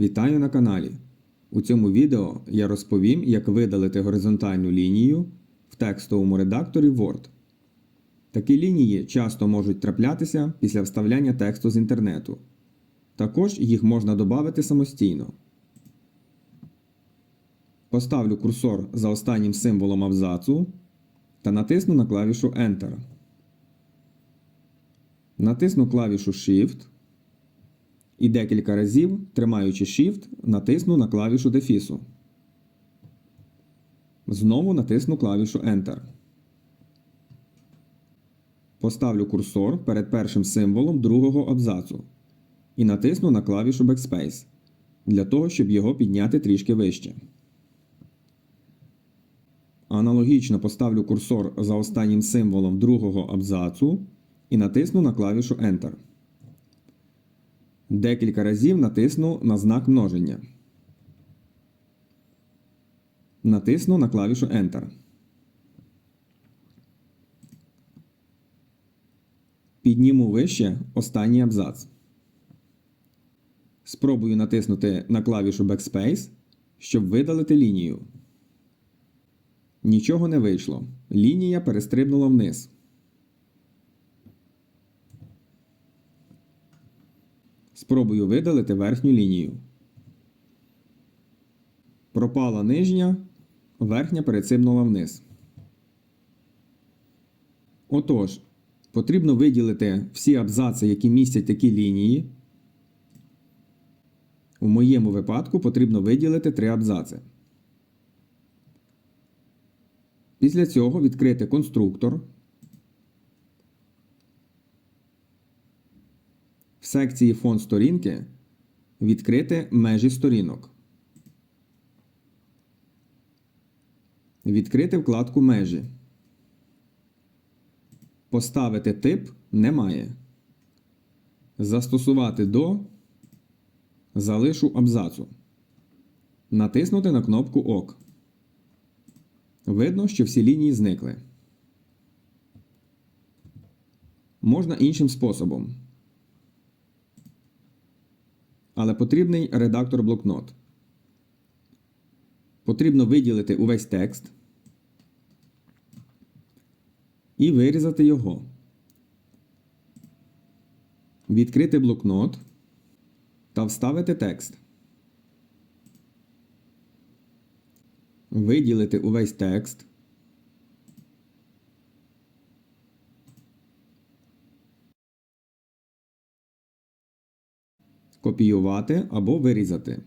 Вітаю на каналі. У цьому відео я розповім, як видалити горизонтальну лінію в текстовому редакторі Word. Такі лінії часто можуть траплятися після вставляння тексту з інтернету. Також їх можна додати самостійно. Поставлю курсор за останнім символом абзацу та натисну на клавішу Enter. Натисну клавішу Shift і декілька разів, тримаючи Shift, натисну на клавішу дефісу. Знову натисну клавішу Enter. Поставлю курсор перед першим символом другого абзацу і натисну на клавішу Backspace для того, щоб його підняти трішки вище. Аналогічно поставлю курсор за останнім символом другого абзацу і натисну на клавішу Enter. Декілька разів натисну на знак множення. Натисну на клавішу Enter. Підніму вище останній абзац. Спробую натиснути на клавішу Backspace, щоб видалити лінію. Нічого не вийшло. Лінія перестрибнула вниз. Спробую видалити верхню лінію. Пропала нижня, верхня перестрибнула вниз. Отож, потрібно виділити всі абзаци, які містять такі лінії. У моєму випадку потрібно виділити три абзаци. Після цього відкрити конструктор. Секції фон сторінки відкрити межі сторінок. Відкрити вкладку Межі. Поставити тип Немає. Застосувати до Залишу абзацу. Натиснути на кнопку ОК. Видно, що всі лінії зникли. Можна іншим способом. Але потрібний редактор блокнот. Потрібно виділити увесь текст і вирізати його. Відкрити блокнот та вставити текст. Виділити увесь текст. Копіювати або вирізати.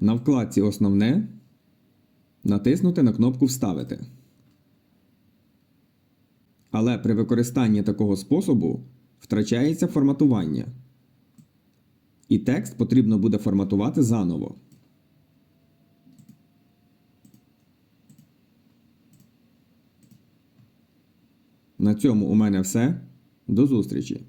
На вкладці Основне натиснути на кнопку Вставити. Але при використанні такого способу втрачається форматування. І текст потрібно буде форматувати заново. На цьому у мене все. До зустрічі!